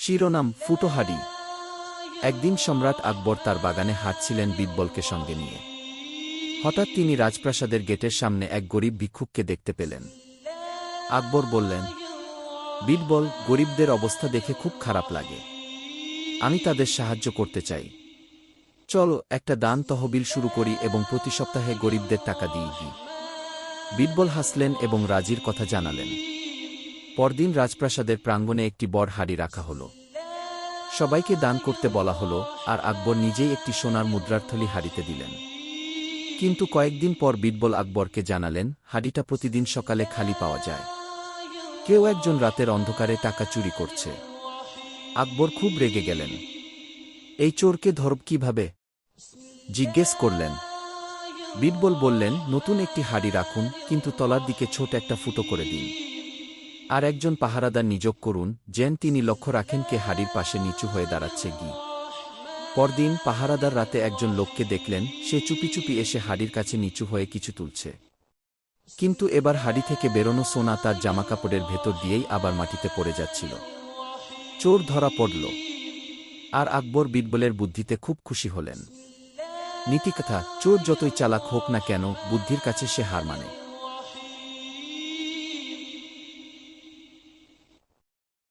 শিরোনাম ফুটোহাডি। একদিন সম্রাট আকবর তার বাগানে হাঁটছিলেন বীরবলকে সঙ্গে নিয়ে। হঠাৎ তিনি রাজপ্রাসাদের গেটের সামনে এক গরিব ভিক্ষুককে দেখতে পেলেন। আকবর বললেন বীরবল গরিবদের অবস্থা দেখে খুব খারাপ লাগে। আমি তাদের সাহায্য করতে চাই। চলো একটা দান তহবিল শুরু করি এবং প্রতি সপ্তাহে গরিবদের টাকা দিই দিই। বীরবল হাসলেন এবং রাজির কথা জানালেন। পরদিন রাজপ্রাসাদের প্রাঙ্গণে একটি বড় হাড়ি রাখা হল। সবাইকে দান করতে বলা হল, আর আকবর নিজেই একটি সোনার মুদ্রার থলি হাড়িতে দিলেন। কিন্তু কয়েকদিন পর বীরবল আকবরকে জানালেন, হাড়িটা প্রতিদিন সকালে খালি পাওয়া যায়। কেউ একজন রাতের অন্ধকারে টাকা চুরি করছে। আকবর খুব রেগে গেলেন। এই চোরকে ধরব কীভাবে? জিজ্ঞেস করলেন। বীরবল বললেন, নতুন একটি হাড়ি রাখুন, কিন্তু তলার দিকে ছোট একটা ফুটো করে দিন। আর একজন পাহারাদার নিযোগ করুন, যেন তিনি লক্ষ্য রাখেন কে হাড়ির পাশে নিচু হয়ে দাঁড়াচ্ছে গি। পরদিন পাহারাদার রাতে একজন লোককে দেখলেন, সে চুপি চুপি এসে হাড়ির কাছে নিচু হয়ে কিছু তুলছে। কিন্তু এবার হাড়ি থেকে বেরোনো সোনা তার জামাকাপড়ের ভেতর দিয়েই আবার মাটিতে পড়ে যাচ্ছিল। চোর ধরা পড়ল। আর আকবর বীরবলের বুদ্ধিতে খুব খুশি হলেন। নীতিকথা, চোর যতই চালাক হোক না কেন, বুদ্ধির কাছে সে হার মানে।